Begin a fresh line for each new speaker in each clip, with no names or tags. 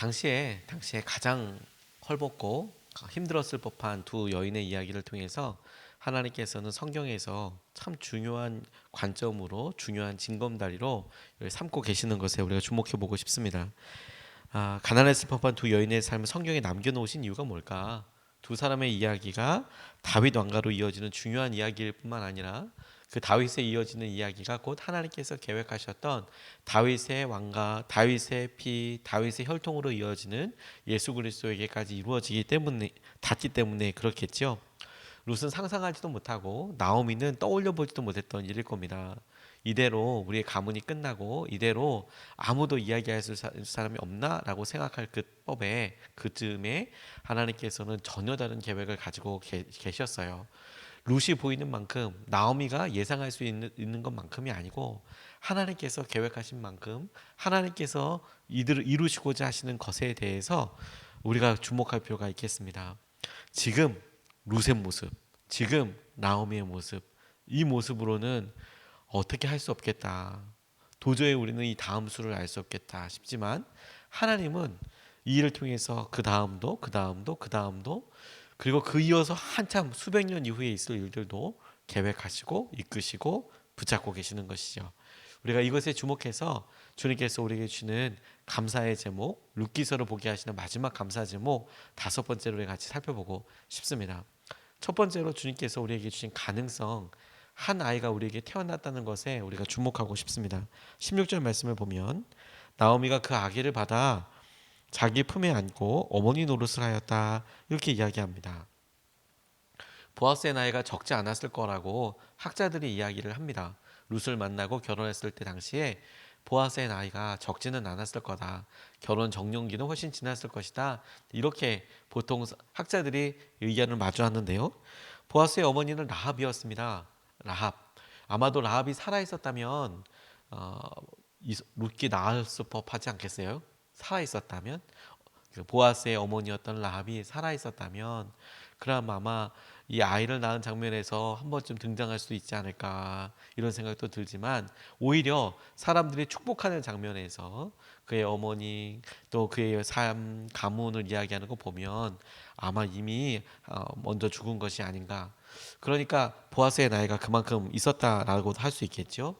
당시에 당시에 가장 헐벗고 힘들었을 법한 두 여인의 이야기를 통해서 하나님께서는 성경에서 참 중요한 관점으로 중요한 징검다리로 삼고 계시는 것에 우리가 주목해 보고 싶습니다. 아, 가난했을 법한 두 여인의 삶을 성경에 남겨놓으신 이유가 뭘까? 두 사람의 이야기가 다윗 왕가로 이어지는 중요한 이야기일 뿐만 아니라 그 다윗에 이어지는 이야기가 곧 하나님께서 계획하셨던 다윗의 왕가, 다윗의 피, 다윗의 혈통으로 이어지는 예수 그리스도에게까지 이루어지기 때문에 닿기 때문에 그렇겠죠. 룻은 상상하지도 못하고 나오미는 떠올려 보지도 못했던 일일 겁니다. 이대로 우리의 가문이 끝나고 이대로 아무도 이야기할 사람이 없나라고 생각할 그 법에 그쯤에 하나님께서는 전혀 다른 계획을 가지고 계셨어요. 룻이 보이는 만큼 나오미가 예상할 수 있는, 있는 것만큼이 아니고 하나님께서 계획하신 만큼 하나님께서 이들을 이루시고자 하시는 것에 대해서 우리가 주목할 필요가 있겠습니다. 지금 룻의 모습, 지금 나오미의 모습, 이 모습으로는 어떻게 할 수 없겠다. 도저히 우리는 이 다음 수를 알 수 없겠다 싶지만 하나님은 이 일을 통해서 그 다음도 그 다음도 그 다음도 그리고 그 이어서 한참 수백 년 이후에 있을 일들도 계획하시고 이끄시고 붙잡고 계시는 것이죠. 우리가 이것에 주목해서 주님께서 우리에게 주는 감사의 제목, 룻기서를 보게 하시는 마지막 감사 제목 다섯 번째로 같이 살펴보고 싶습니다. 첫 번째로 주님께서 우리에게 주신 가능성, 한 아이가 우리에게 태어났다는 것에 우리가 주목하고 싶습니다. 16절 말씀을 보면 나오미가 그 아기를 받아 자기 품에 안고 어머니 노릇을 하였다 이렇게 이야기합니다. 보아스의 나이가 적지 않았을 거라고 학자들이 이야기를 합니다. 룻을 만나고 결혼했을 때 당시에 보아스의 나이가 적지는 않았을 거다. 결혼 정년기는 훨씬 지났을 것이다. 이렇게 보통 학자들이 의견을 마주하는데요. 보아스의 어머니는 라합이었습니다. 라합. 아마도 라합이 살아 있었다면 어, 룻기 낳았을 법하지 않겠어요? 살아 있었다면 그 보아스의 어머니였던 라합이 살아 있었다면 그럼 아마 이 아이를 낳은 장면에서 한 번쯤 등장할 수 있지 않을까 이런 생각도 들지만 오히려 사람들이 축복하는 장면에서 그의 어머니 또 그의 삶 가문을 이야기하는 거 보면 아마 이미 어, 먼저 죽은 것이 아닌가. 그러니까 보아스의 나이가 그만큼 있었다라고 할 수 있겠죠.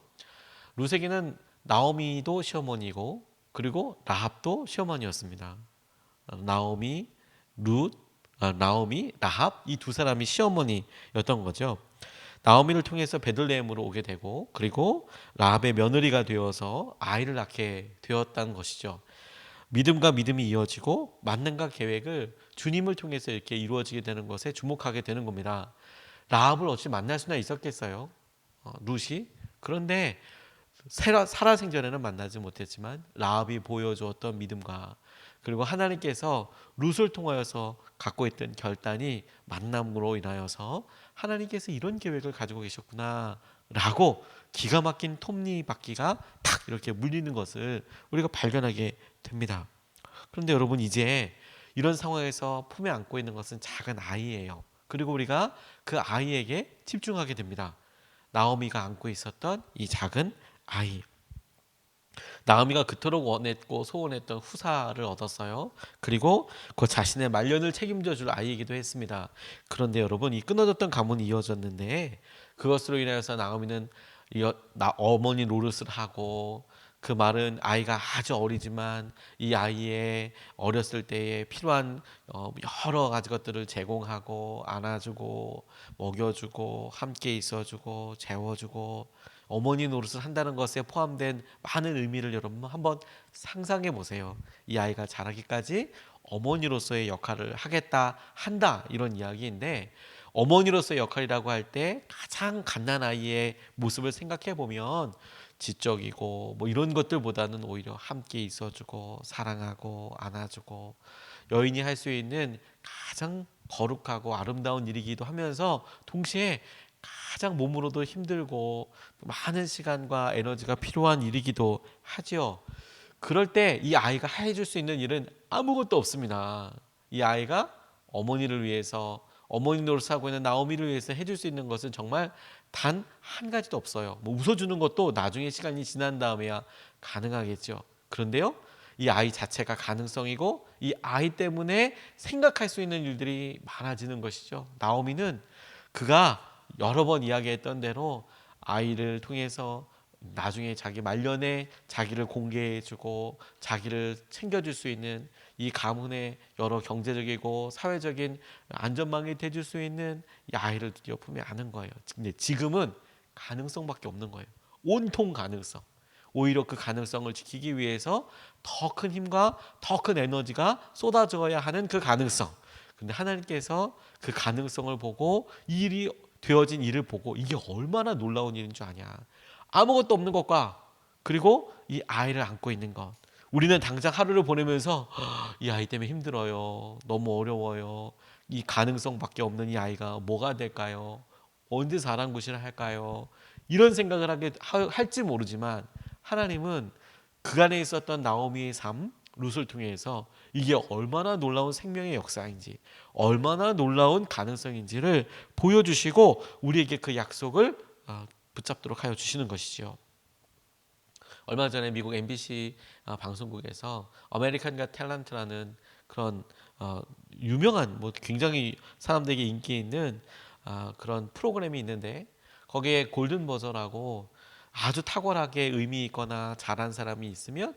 루세기는 나오미도 시어머니고 그리고 라합도 시어머니였습니다. 나오미, 룻, 아, 나오미, 라합 이 두 사람이 시어머니였던 거죠. 나오미를 통해서 베들레헴으로 오게 되고 그리고 라합의 며느리가 되어서 아이를 낳게 되었다는 것이죠. 믿음과 믿음이 이어지고 만남과 계획을 주님을 통해서 이렇게 이루어지게 되는 것에 주목하게 되는 겁니다. 라합을 어찌 만날 수나 있었겠어요? 어, 룻이 그런데 살아생전에는 만나지 못했지만 라합이 보여주었던 믿음과 그리고 하나님께서 룻을 통하여서 갖고 있던 결단이 만남으로 인하여서 하나님께서 이런 계획을 가지고 계셨구나라고 기가 막힌 톱니바퀴가 탁 이렇게 물리는 것을 우리가 발견하게 됩니다. 그런데 여러분 이제 이런 상황에서 품에 안고 있는 것은 작은 아이예요. 그리고 우리가 그 아이에게 집중하게 됩니다. 나오미가 안고 있었던 이 작은 아이. 나오미가 그토록 원했고 소원했던 후사를 얻었어요. 그리고 그 자신의 말년을 책임져 줄 아이이기도 했습니다. 그런데 여러분 이 끊어졌던 가문이 이어졌는데 그것으로 인하여서 나오미는 어머니 노릇을 하고 그 말은 아이가 아주 어리지만 이 아이의 어렸을 때에 필요한 어, 여러 가지 것들을 제공하고 안아주고 먹여주고 함께 있어주고 재워주고 어머니 노릇을 한다는 것에 포함된 많은 의미를 여러분 한번 상상해 보세요. 이 아이가 자라기까지 어머니로서의 역할을 하겠다 한다 이런 이야기인데 어머니로서의 역할이라고 할 때 가장 갓난 아이의 모습을 생각해 보면 지적이고 뭐 이런 것들보다는 오히려 함께 있어주고 사랑하고 안아주고 여인이 할 수 있는 가장 거룩하고 아름다운 일이기도 하면서 동시에 가장 몸으로도 힘들고 많은 시간과 에너지가 필요한 일이기도 하지요. 그럴 때 이 아이가 해줄 수 있는 일은 아무것도 없습니다. 이 아이가 어머니를 위해서 어머니 노릇 하고 있는 나오미를 위해서 해줄 수 있는 것은 정말 단 한 가지도 없어요. 뭐 웃어주는 것도 나중에 시간이 지난 다음에야 가능하겠죠. 그런데요, 이 아이 자체가 가능성이고 이 아이 때문에 생각할 수 있는 일들이 많아지는 것이죠. 나오미는 그가 여러 번 이야기했던 대로 아이를 통해서 나중에 자기 말년에 자기를 공개해주고 자기를 챙겨줄 수 있는 이 가문의 여러 경제적이고 사회적인 안전망이 돼줄 수 있는 이 아이를 드디어 품에 안은 거예요. 근데 지금은 가능성밖에 없는 거예요. 온통 가능성. 오히려 그 가능성을 지키기 위해서 더 큰 힘과 더 큰 에너지가 쏟아져야 하는 그 가능성. 근데 하나님께서 그 가능성을 보고 이 일이 되어진 일을 보고 이게 얼마나 놀라운 일인 줄 아냐. 아무것도 없는 것과 그리고 이 아이를 안고 있는 것. 우리는 당장 하루를 보내면서 이 아이 때문에 힘들어요. 너무 어려워요. 이 가능성밖에 없는 이 아이가 뭐가 될까요? 언제 사랑구실을 할까요? 이런 생각을 하게 하- 할지 모르지만 하나님은 그간에 있었던 나오미의 삶 룻을 통해서 이게 얼마나 놀라운 생명의 역사인지 얼마나 놀라운 가능성인지를 보여주시고 우리에게 그 약속을 어, 붙잡도록 하여 주시는 것이지요. 얼마 전에 미국 MBC 어, 방송국에서 아메리칸 가 탤런트라는 그런 어, 유명한 뭐 굉장히 사람들에게 인기 있는 아, 그런 프로그램이 있는데 거기에 골든 버저라고 아주 탁월하게 의미 있거나 잘한 사람이 있으면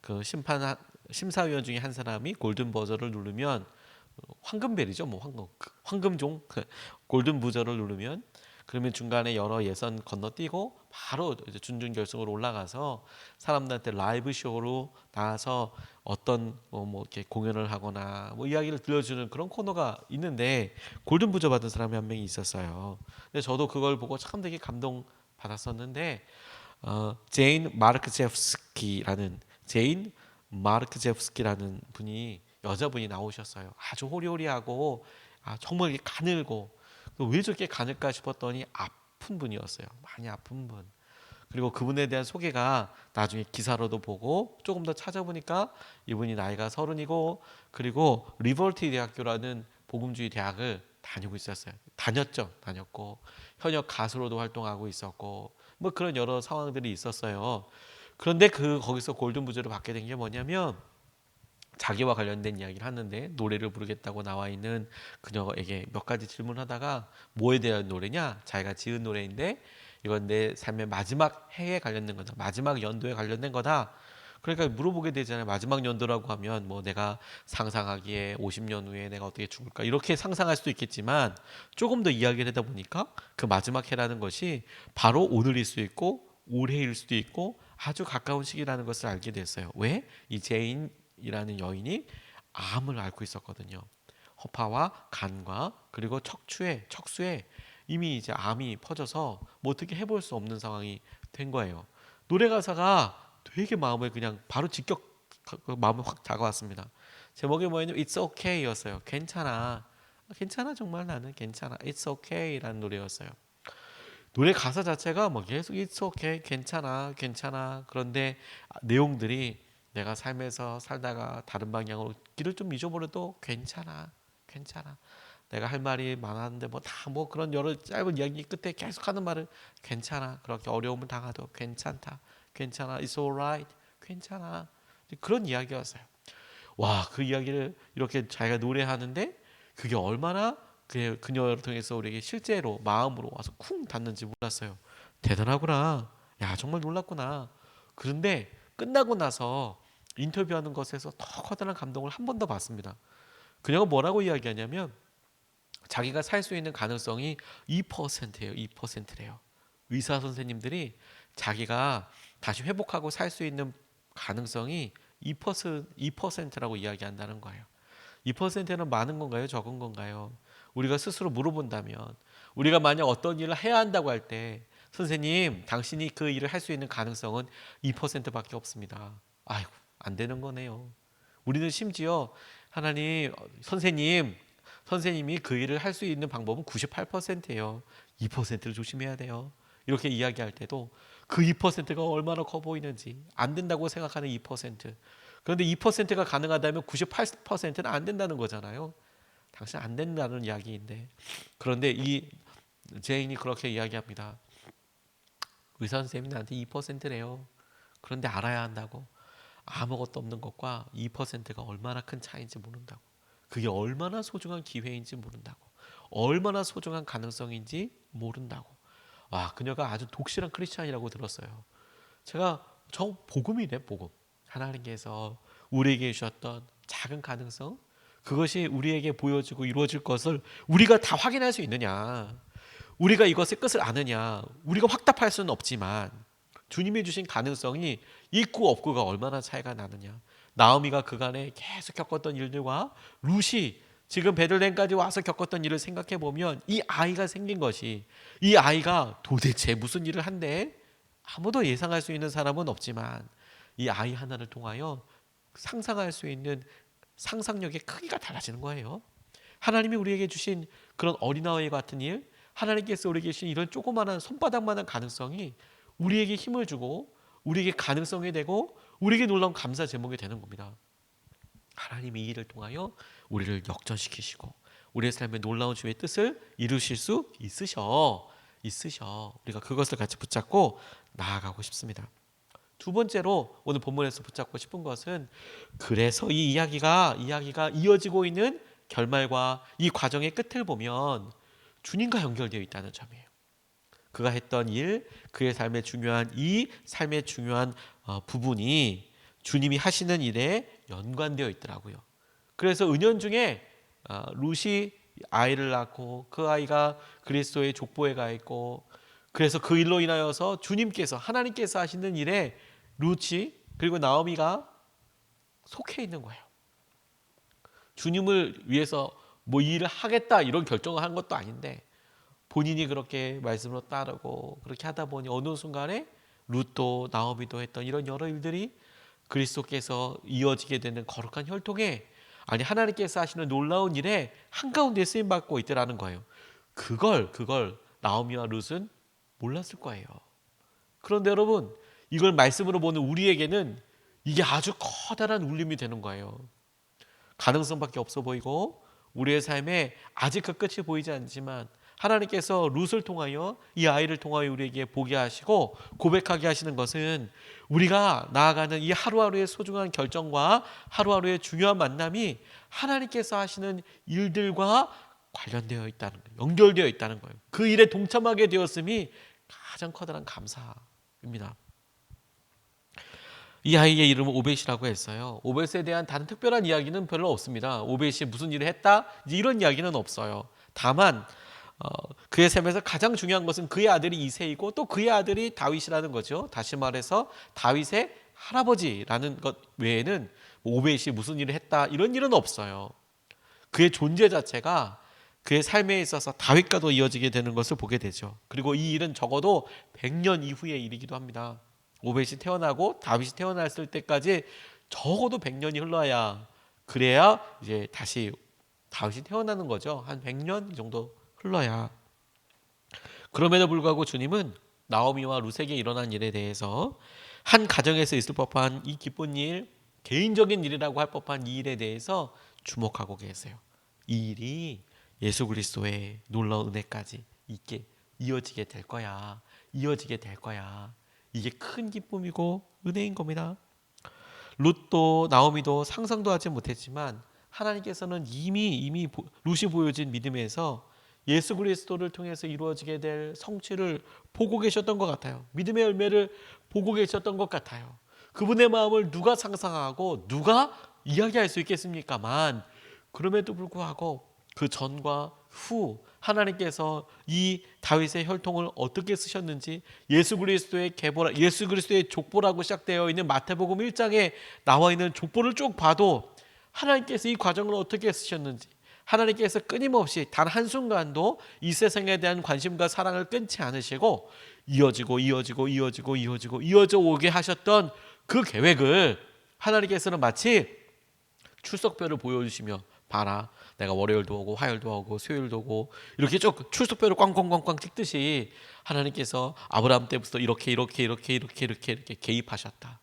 그 심판 한- 심사위원 중에 한 사람이 골든 버저를 누르면 황금벨이죠, 뭐 황금 황금종 골든 부저를 누르면 그러면 중간에 여러 예선 건너뛰고 바로 이제 준준 결승으로 올라가서 사람들한테 라이브 쇼로 나와서 어떤 뭐, 뭐 이렇게 공연을 하거나 뭐 이야기를 들려주는 그런 코너가 있는데 골든 부저 받은 사람이 한 명이 있었어요. 근데 저도 그걸 보고 참 되게 감동 받았었는데 어, 제인 마르크 제프스키라는 제인 마르크제프스키라는 분이 여자분이 나오셨어요. 아주 호리호리하고 아, 정말 가늘고 왜 저렇게 가늘까 싶었더니 아픈 분이었어요. 많이 아픈 분. 그리고 그분에 대한 소개가 나중에 기사로도 보고 조금 더 찾아보니까 이분이 나이가 서른이고 그리고 리버티 대학교라는 복음주의 대학을 다니고 있었어요. 다녔죠. 다녔고 현역 가수로도 활동하고 있었고 뭐 그런 여러 상황들이 있었어요. 그런데 그 거기서 골든 부저를 받게 된 게 뭐냐면 자기와 관련된 이야기를 하는데 노래를 부르겠다고 나와 있는 그녀에게 몇 가지 질문하다가 뭐에 대한 노래냐? 자기가 지은 노래인데 이건 내 삶의 마지막 해에 관련된 거다. 마지막 연도에 관련된 거다. 그러니까 물어보게 되잖아요. 마지막 연도라고 하면 뭐 내가 상상하기에 50년 후에 내가 어떻게 죽을까 이렇게 상상할 수도 있겠지만 조금 더 이야기를 하다 보니까 그 마지막 해라는 것이 바로 오늘일 수 있고 올해일 수도 있고 아주 가까운 시기라는 것을 알게 됐어요. 왜? 이 제인이라는 여인이 암을 앓고 있었거든요. 허파와 간과 그리고 척추에 척수에 이미 이제 암이 퍼져서 뭐 어떻게 해볼 수 없는 상황이 된 거예요. 노래 가사가 되게 마음을 그냥 바로 직격 그 마음을 확 다가왔습니다. 제목이 뭐였냐면 It's okay였어요. 괜찮아. 괜찮아 정말 나는 괜찮아. It's okay라는 노래였어요. 노래 가사 자체가 뭐 계속 It's okay, 괜찮아, 괜찮아. 그런데 내용들이 내가 삶에서 살다가 다른 방향으로 길을 좀 잊어버려도 괜찮아, 괜찮아. 내가 할 말이 많았는데 뭐 다뭐 그런 여러 짧은 이야기 끝에 계속 하는 말은 괜찮아. 그렇게 어려움을 당하도 괜찮다, 괜찮아. It's alright, 괜찮아. 그런 이야기였어요. 와, 그 이야기를 이렇게 자기가 노래하는데 그게 얼마나 그 그녀를 통해서 우리에게 실제로 마음으로 와서 쿵 닿는지 몰랐어요. 대단하구나. 야, 정말 놀랐구나. 그런데 끝나고 나서 인터뷰하는 것에서 더 커다란 감동을 한 번 더 받습니다. 그녀가 뭐라고 이야기하냐면 자기가 살 수 있는 가능성이 2%예요. 2%래요. 의사 선생님들이 자기가 다시 회복하고 살 수 있는 가능성이 2% 2%라고 이야기한다는 거예요. 2%는 많은 건가요? 적은 건가요? 우리가 스스로 물어본다면 우리가 만약 어떤 일을 해야 한다고 할 때 선생님, 당신이 그 일을 할 수 있는 가능성은 2%밖에 없습니다. 아이고, 안 되는 거네요. 우리는 심지어 하나님, 선생님, 선생님이 그 일을 할 수 있는 방법은 98%예요. 2%를 조심해야 돼요. 이렇게 이야기할 때도 그 2%가 얼마나 커 보이는지 안 된다고 생각하는 2%. 그런데 2%가 가능하다면 98%는 안 된다는 거잖아요. 당신 안 된다는 이야기인데 그런데 이 제인이 그렇게 이야기합니다. 의사 선생님이 나한테 2%래요. 그런데 알아야 한다고. 아무것도 없는 것과 2%가 얼마나 큰 차이인지 모른다고. 그게 얼마나 소중한 기회인지 모른다고. 얼마나 소중한 가능성인지 모른다고. 와, 그녀가 아주 독실한 크리스찬이라고 들었어요. 제가 저 복음이네, 복음. 하나님께서 우리에게 주셨던 작은 가능성, 그것이 우리에게 보여지고 이루어질 것을 우리가 다 확인할 수 있느냐? 우리가 이것의 끝을 아느냐? 우리가 확답할 수는 없지만 주님이 주신 가능성이 있고 없고가 얼마나 차이가 나느냐? 나오미가 그간에 계속 겪었던 일들과 루시 지금 베들레헴까지 와서 겪었던 일을 생각해 보면 이 아이가 생긴 것이 이 아이가 도대체 무슨 일을 한데 아무도 예상할 수 있는 사람은 없지만 이 아이 하나를 통하여 상상할 수 있는 상상력의 크기가 달라지는 거예요. 하나님이 우리에게 주신 그런 어린아이 같은 일, 하나님께서 우리에게 주신 이런 조그마한 손바닥만한 가능성이 우리에게 힘을 주고 우리에게 가능성이 되고 우리에게 놀라운 감사 제목이 되는 겁니다. 하나님이 이 일을 통하여 우리를 역전시키시고 우리의 삶에 놀라운 주의 뜻을 이루실 수 있으셔. 있으셔. 우리가 그것을 같이 붙잡고 나아가고 싶습니다. 두 번째로 오늘 본문에서 붙잡고 싶은 것은 그래서 이 이야기가 이야기가 이어지고 있는 결말과 이 과정의 끝을 보면 주님과 연결되어 있다는 점이에요. 그가 했던 일, 그의 삶의 중요한 이 삶의 중요한 어, 부분이 주님이 하시는 일에 연관되어 있더라고요. 그래서 은연 중에 어, 룻이 아이를 낳고 그 아이가 그리스도의 족보에 가 있고 그래서 그 일로 인하여서 주님께서 하나님께서 하시는 일에 룻이 그리고 나오미가 속해 있는 거예요. 주님을 위해서 뭐 일을 하겠다 이런 결정을 한 것도 아닌데 본인이 그렇게 말씀으로 따르고 그렇게 하다 보니 어느 순간에 룻도 나오미도 했던 이런 여러 일들이 그리스도께서 이어지게 되는 거룩한 혈통에 아니 하나님께서 하시는 놀라운 일에 한가운데 쓰임 받고 있더라는 거예요. 그걸 그걸 나오미와 룻은 몰랐을 거예요. 그런데 여러분 이걸 말씀으로 보는 우리에게는 이게 아주 커다란 울림이 되는 거예요. 가능성밖에 없어 보이고 우리의 삶에 아직 그 끝이 보이지 않지만 하나님께서 룻을 통하여 이 아이를 통하여 우리에게 보게 하시고 고백하게 하시는 것은 우리가 나아가는 이 하루하루의 소중한 결정과 하루하루의 중요한 만남이 하나님께서 하시는 일들과 관련되어 있다는 거예요. 연결되어 있다는 거예요. 그 일에 동참하게 되었음이 가장 커다란 감사입니다. 이 아이의 이름은 오벳이라고 했어요. 오벳에 대한 다른 특별한 이야기는 별로 없습니다. 오벳이 무슨 일을 했다? 이런 이야기는 없어요. 다만 어, 그의 삶에서 가장 중요한 것은 그의 아들이 이세이고 또 그의 아들이 다윗이라는 거죠. 다시 말해서 다윗의 할아버지라는 것 외에는 뭐 오벳이 무슨 일을 했다 이런 일은 없어요. 그의 존재 자체가 그의 삶에 있어서 다윗과도 이어지게 되는 것을 보게 되죠. 그리고 이 일은 적어도 100년 이후의 일이기도 합니다. 오벳이 태어나고 다윗이 태어났을 때까지 적어도 100년이 흘러야 그래야 이제 다시 다윗이 태어나는 거죠. 한 100년 정도 흘러야. 그럼에도 불구하고 주님은 나오미와 루세게 일어난 일에 대해서 한 가정에서 있을 법한 이 기쁜 일, 개인적인 일이라고 할 법한 이 일에 대해서 주목하고 계세요. 이 일이 예수 그리스도의 놀라운 은혜까지 있게 이어지게 될 거야. 이어지게 될 거야. 이게 큰 기쁨이고 은혜인 겁니다. 룻도 나오미도 상상도 하지 못했지만 하나님께서는 이미 이미 룻이 보여진 믿음에서 예수 그리스도를 통해서 이루어지게 될 성취를 보고 계셨던 것 같아요. 믿음의 열매를 보고 계셨던 것 같아요. 그분의 마음을 누가 상상하고 누가 이야기할 수 있겠습니까만 그럼에도 불구하고 그 전과 후 하나님께서 이 다윗의 혈통을 어떻게 쓰셨는지 예수 그리스도의 계보라 예수 그리스도의 족보라고 시작되어 있는 마태복음 1장에 나와 있는 족보를 쭉 봐도 하나님께서 이 과정을 어떻게 쓰셨는지 하나님께서 끊임없이 단 한순간도 이 세상에 대한 관심과 사랑을 끊지 않으시고 이어지고 이어지고 이어지고 이어지고 이어져 오게 하셨던 그 계획을 하나님께서는 마치 출석표를 보여주시며 봐라 내가 월요일도 오고 화요일도 오고 수요일도 오고 이렇게 쭉 출석표를 꽝꽝꽝꽝 찍듯이 하나님께서 아브라함 때부터 이렇게 이렇게 이렇게 이렇게 이렇게 이렇게 개입하셨다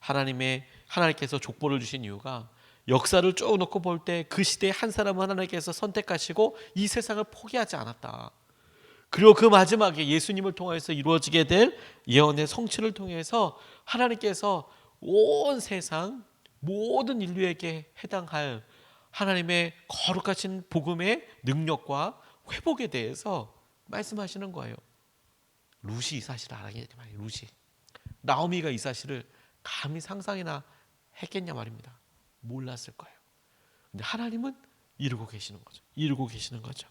하나님의 하나님께서 족보를 주신 이유가 역사를 쭉 놓고 볼 때 그 시대에 한 사람을 하나님께서 선택하시고 이 세상을 포기하지 않았다. 그리고 그 마지막에 예수님을 통해서 이루어지게 될 예언의 성취를 통해서 하나님께서 온 세상 모든 인류에게 해당할 하나님의 거룩하신 복음의 능력과 회복에 대해서 말씀하시는 거예요. 루시 이 사실을 알아야지 말이에요. 루시. 나오미가 이 사실을 감히 상상이나 했겠냐 말입니다. 몰랐을 거예요. 근데 하나님은 이루고 계시는 거죠. 이루고 계시는 거죠.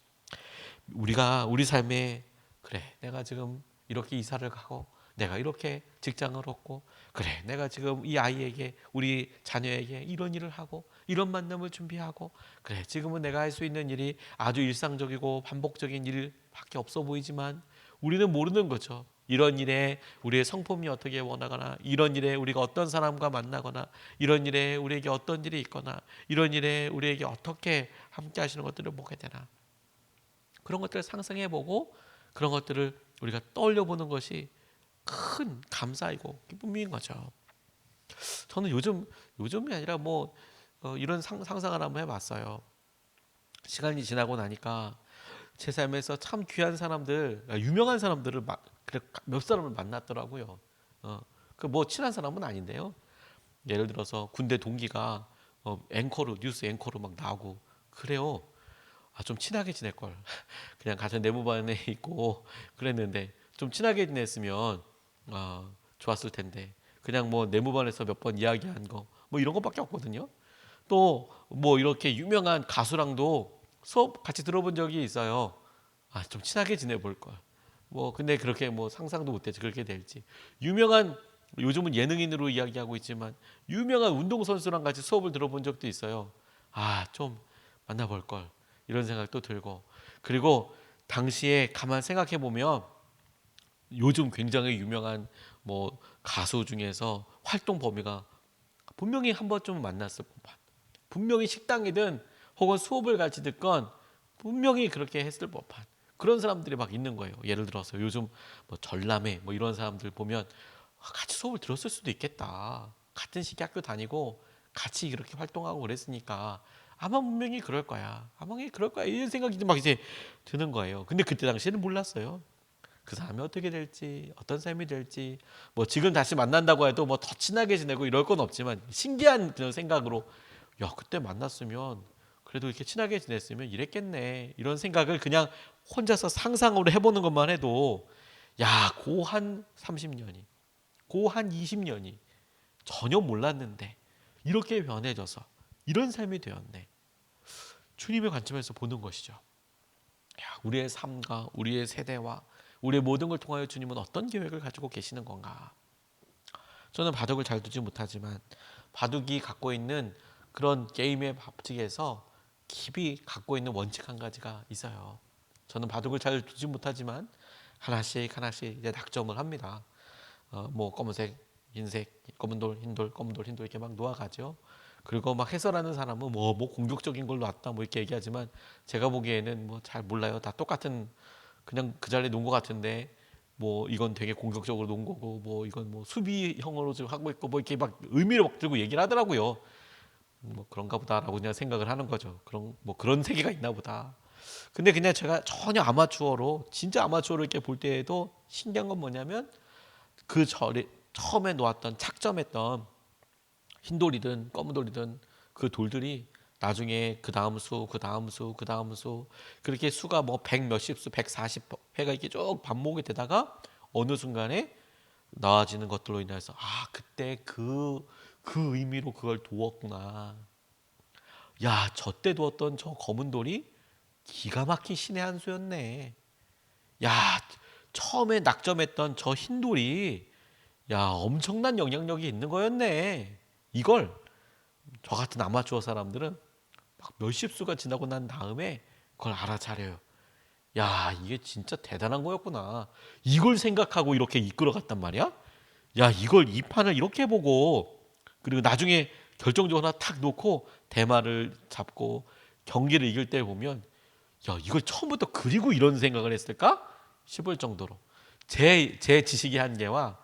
우리가 우리 삶에 그래 내가 지금 이렇게 이사를 가고 내가 이렇게 직장을 얻고 그래 내가 지금 이 아이에게 우리 자녀에게 이런 일을 하고 이런 만남을 준비하고 그래 지금은 내가 할 수 있는 일이 아주 일상적이고 반복적인 일밖에 없어 보이지만 우리는 모르는 거죠. 이런 일에 우리의 성품이 어떻게 원하거나 이런 일에 우리가 어떤 사람과 만나거나 이런 일에 우리에게 어떤 일이 있거나 이런 일에 우리에게 어떻게 함께 하시는 것들을 보게 되나 그런 것들을 상상해 보고 그런 것들을 우리가 떠올려 보는 것이 큰 감사이고 기쁨인 거죠. 저는 요즘 요즘이 아니라 뭐 어, 이런 상, 상상을 한번 해봤어요. 시간이 지나고 나니까 제 삶에서 참 귀한 사람들, 아, 유명한 사람들을 마, 그래, 몇 사람을 만났더라고요. 어, 그 뭐 친한 사람은 아닌데요. 예를 들어서 군대 동기가 어, 앵커로 뉴스 앵커로 막 나오고 그래요. 아, 좀 친하게 지낼 걸. 그냥 같은 내무반에 있고 그랬는데 좀 친하게 지냈으면 아, 좋았을 텐데 그냥 뭐 내무반에서 몇 번 이야기한 거 뭐 이런 것밖에 없거든요. 또 뭐 이렇게 유명한 가수랑도 수업 같이 들어본 적이 있어요. 아, 좀 친하게 지내볼 걸. 뭐 근데 그렇게 뭐 상상도 못했지 그렇게 될지. 유명한 요즘은 예능인으로 이야기하고 있지만 유명한 운동 선수랑 같이 수업을 들어본 적도 있어요. 아, 좀 만나볼 걸 이런 생각도 들고 그리고 당시에 가만 생각해 보면 요즘 굉장히 유명한 뭐 가수 중에서 활동 범위가 분명히 한 번쯤 만났을 분명히 식당이든 혹은 수업을 같이 듣건 분명히 그렇게 했을 법한 그런 사람들이 막 있는 거예요. 예를 들어서 요즘 뭐 전람회 뭐 이런 사람들 보면 아, 같이 수업을 들었을 수도 있겠다. 같은 시기 학교 다니고 같이 이렇게 활동하고 그랬으니까 아마 분명히 그럴 거야. 아마 그럴 거야. 이런 생각이 막 이제 드는 거예요. 근데 그때 당시에는 몰랐어요. 그 사람이 어떻게 될지, 어떤 삶이 될지, 뭐 지금 다시 만난다고 해도 뭐 더 친하게 지내고 이럴 건 없지만 신기한 그런 생각으로 야 그때 만났으면 그래도 이렇게 친하게 지냈으면 이랬겠네. 이런 생각을 그냥 혼자서 상상으로 해보는 것만 해도 야 고 한 30년이 고 한 20년이 전혀 몰랐는데 이렇게 변해져서 이런 삶이 되었네. 주님의 관점에서 보는 것이죠. 야 우리의 삶과 우리의 세대와 우리의 모든 걸 통하여 주님은 어떤 계획을 가지고 계시는 건가? 저는 바둑을 잘 두지 못하지만 바둑이 갖고 있는 그런 게임의 법칙에서 깊이 갖고 있는 원칙 한 가지가 있어요. 저는 바둑을 잘 두지 못하지만 하나씩 하나씩 이제 낙점을 합니다. 어, 뭐 검은색, 흰색, 검은 돌, 흰 돌, 검은 돌, 흰 돌 이렇게 막 놓아가죠. 그리고 막 해설하는 사람은 뭐, 뭐 공격적인 걸 놨다 뭐 이렇게 얘기하지만 제가 보기에는 뭐 잘 몰라요. 다 똑같은 그냥 그 자리에 놓은 것 같은데 뭐 이건 되게 공격적으로 놓은 거고 뭐 이건 뭐 수비형으로 지금 하고 있고 뭐 이렇게 막 의미를 막 들고 얘기를 하더라고요. 뭐 그런가 보다라고 그냥 생각을 하는 거죠. 그런 뭐 그런 세계가 있나 보다. 근데 그냥 제가 전혀 아마추어로 진짜 아마추어로 이렇게 볼 때에도 신기한 건 뭐냐면 그 절에 처음에 놓았던 착점했던 흰 돌이든 검은 돌이든 그 돌들이 나중에 그 다음 수, 그 다음 수, 그 다음 수 그렇게 수가 뭐 백 몇십 수, 백사십 회가 이렇게 쭉 반복이 되다가 어느 순간에 나아지는 것들로 인해서 아 그때 그 그 의미로 그걸 두었구나. 야, 저 때 두었던 저 검은 돌이 기가 막힌 신의 한 수였네. 야, 처음에 낙점했던 저 흰 돌이 야, 엄청난 영향력이 있는 거였네. 이걸 저 같은 아마추어 사람들은 막 몇십 수가 지나고 난 다음에 그걸 알아차려요. 야, 이게 진짜 대단한 거였구나. 이걸 생각하고 이렇게 이끌어 갔단 말이야? 야, 이걸 이 판을 이렇게 보고 그리고 나중에 결정적으로 하나 탁 놓고 대마를 잡고 경기를 이길 때 보면 야 이걸 처음부터 그리고 이런 생각을 했을까? 싶을 정도로 제 제 지식의 한계와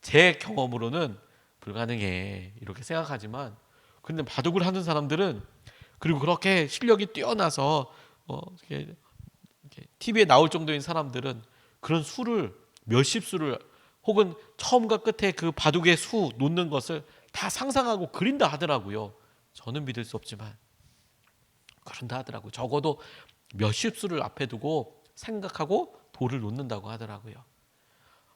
제 경험으로는 불가능해. 이렇게 생각하지만 근데 바둑을 하는 사람들은 그리고 그렇게 실력이 뛰어나서 어 이렇게, 이렇게 TV에 나올 정도인 사람들은 그런 수를 몇십 수를 혹은 처음과 끝에 그 바둑의 수 놓는 것을 다 상상하고 그린다 하더라고요. 저는 믿을 수 없지만 그런다 하더라고요. 적어도 몇십 수를 앞에 두고 생각하고 돌을 놓는다고 하더라고요.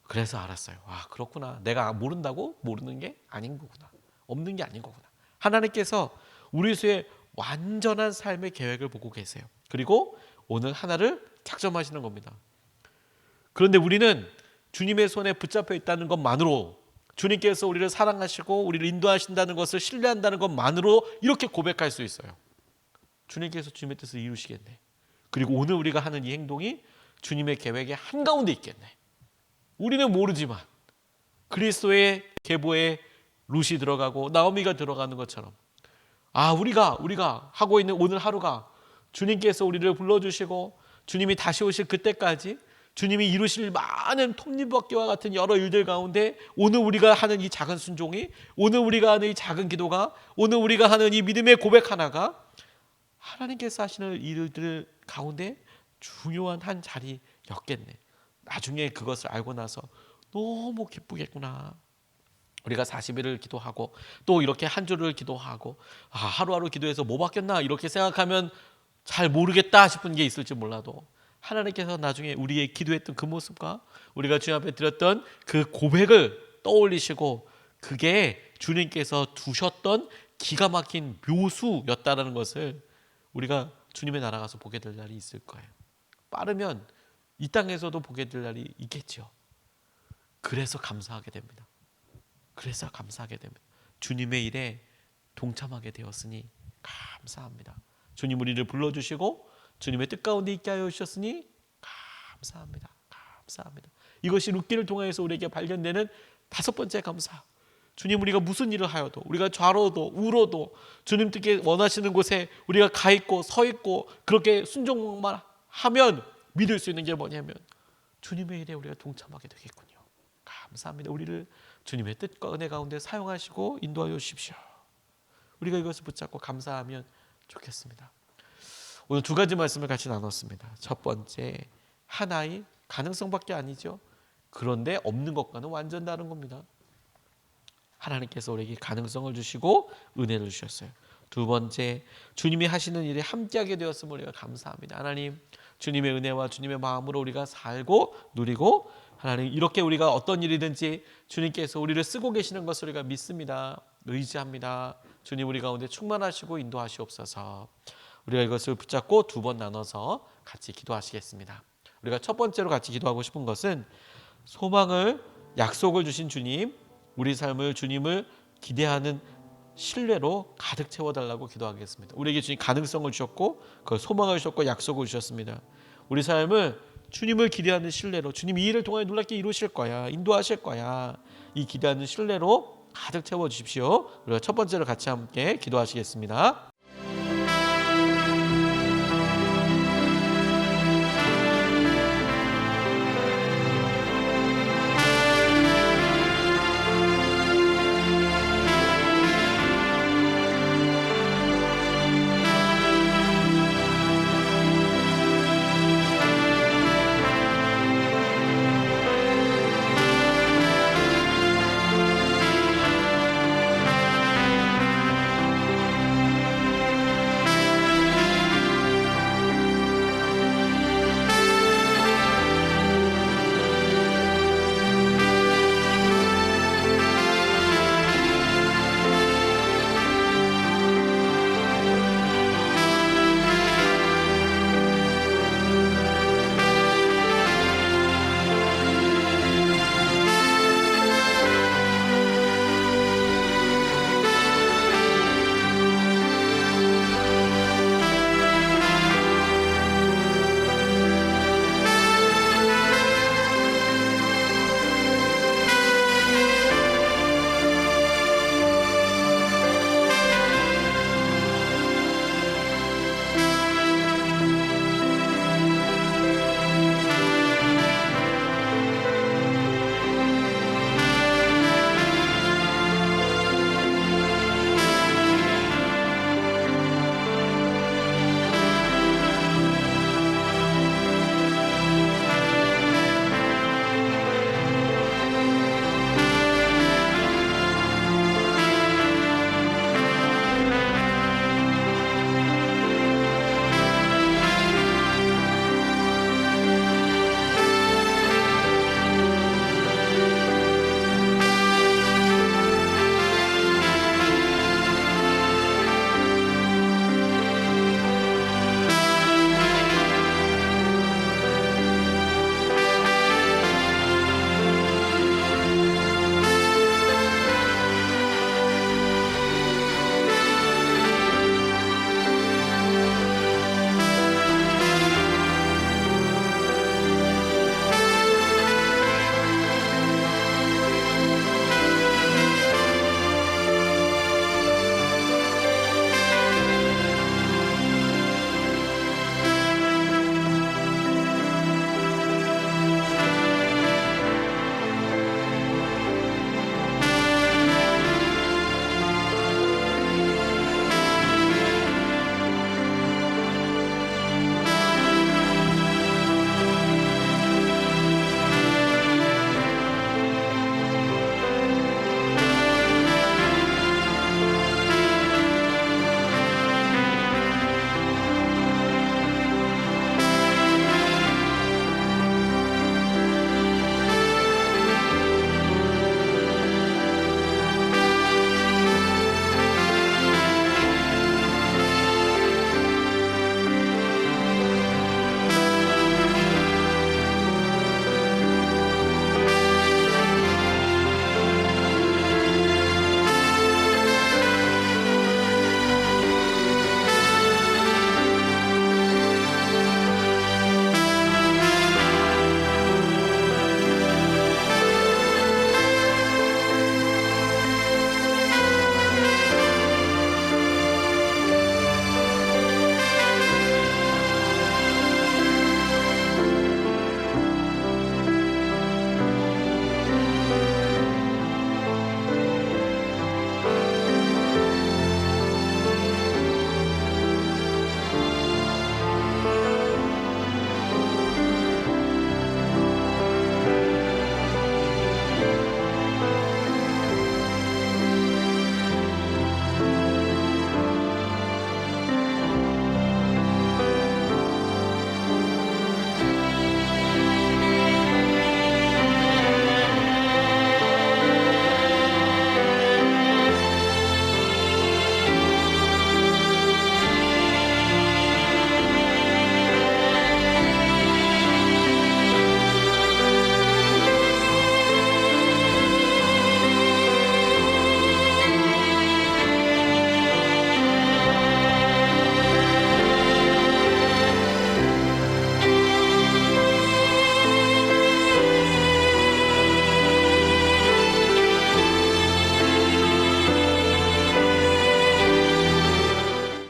그래서 알았어요. 와, 그렇구나. 내가 모른다고 모르는 게 아닌 거구나. 없는 게 아닌 거구나. 하나님께서 우리 수의 완전한 삶의 계획을 보고 계세요. 그리고 오늘 하나를 작정하시는 겁니다. 그런데 우리는 주님의 손에 붙잡혀 있다는 것만으로 주님께서 우리를 사랑하시고 우리를 인도하신다는 것을 신뢰한다는 것만으로 이렇게 고백할 수 있어요. 주님께서 주님의 뜻을 이루시겠네. 그리고 오늘 우리가 하는 이 행동이 주님의 계획의 한가운데 있겠네. 우리는 모르지만 그리스도의 계보에 룻이 들어가고 나오미가 들어가는 것처럼 아 우리가 우리가 하고 있는 오늘 하루가 주님께서 우리를 불러주시고 주님이 다시 오실 그때까지 주님이 이루실 많은 톱니바퀴와 같은 여러 일들 가운데 오늘 우리가 하는 이 작은 순종이 오늘 우리가 하는 이 작은 기도가 오늘 우리가 하는 이 믿음의 고백 하나가 하나님께서 하시는 일들 가운데 중요한 한 자리였겠네. 나중에 그것을 알고 나서 너무 기쁘겠구나. 우리가 40일을 기도하고 또 이렇게 한 주를 기도하고 아, 하루하루 기도해서 뭐 바뀌었나 이렇게 생각하면 잘 모르겠다 싶은 게 있을지 몰라도 하나님께서 나중에 우리의 기도했던 그 모습과 우리가 주님 앞에 드렸던 그 고백을 떠올리시고 그게 주님께서 두셨던 기가 막힌 묘수였다라는 것을 우리가 주님의 나라 가서 보게 될 날이 있을 거예요. 빠르면 이 땅에서도 보게 될 날이 있겠죠. 그래서 감사하게 됩니다. 그래서 감사하게 됩니다. 주님의 일에 동참하게 되었으니 감사합니다. 주님 우리를 불러주시고 주님의 뜻 가운데 있게 하여 주셨으니 감사합니다. 감사합니다. 이것이 룻기를 통해서 우리에게 발견되는 다섯 번째 감사. 주님 우리가 무슨 일을 하여도 우리가 좌로도 우로도 주님 뜻에 원하시는 곳에 우리가 가 있고 서 있고 그렇게 순종만 하면 믿을 수 있는 게 뭐냐면 주님의 일에 우리가 동참하게 되겠군요. 감사합니다. 우리를 주님의 뜻과 은혜 가운데 사용하시고 인도하여 주십시오. 우리가 이것을 붙잡고 감사하면 좋겠습니다. 오늘 두 가지 말씀을 같이 나눴습니다. 첫 번째 하나의 가능성밖에 아니죠. 그런데 없는 것과는 완전 다른 겁니다. 하나님께서 우리에게 가능성을 주시고 은혜를 주셨어요. 두 번째 주님이 하시는 일에 함께하게 되었음을 우리가 감사합니다. 하나님 주님의 은혜와 주님의 마음으로 우리가 살고 누리고 하나님 이렇게 우리가 어떤 일이든지 주님께서 우리를 쓰고 계시는 것을 우리가 믿습니다. 의지합니다. 주님 우리 가운데 충만하시고 인도하시옵소서. 우리가 이것을 붙잡고 두 번 나눠서 같이 기도하시겠습니다. 우리가 첫 번째로 같이 기도하고 싶은 것은 소망을 약속을 주신 주님, 우리 삶을 주님을 기대하는 신뢰로 가득 채워달라고 기도하겠습니다. 우리에게 주님 가능성을 주셨고 그 소망을 주셨고 약속을 주셨습니다. 우리 삶을 주님을 기대하는 신뢰로 주님 이 일을 통해 놀랍게 이루실 거야 인도하실 거야 이 기대하는 신뢰로 가득 채워 주십시오. 우리가 첫 번째로 같이 함께 기도하시겠습니다.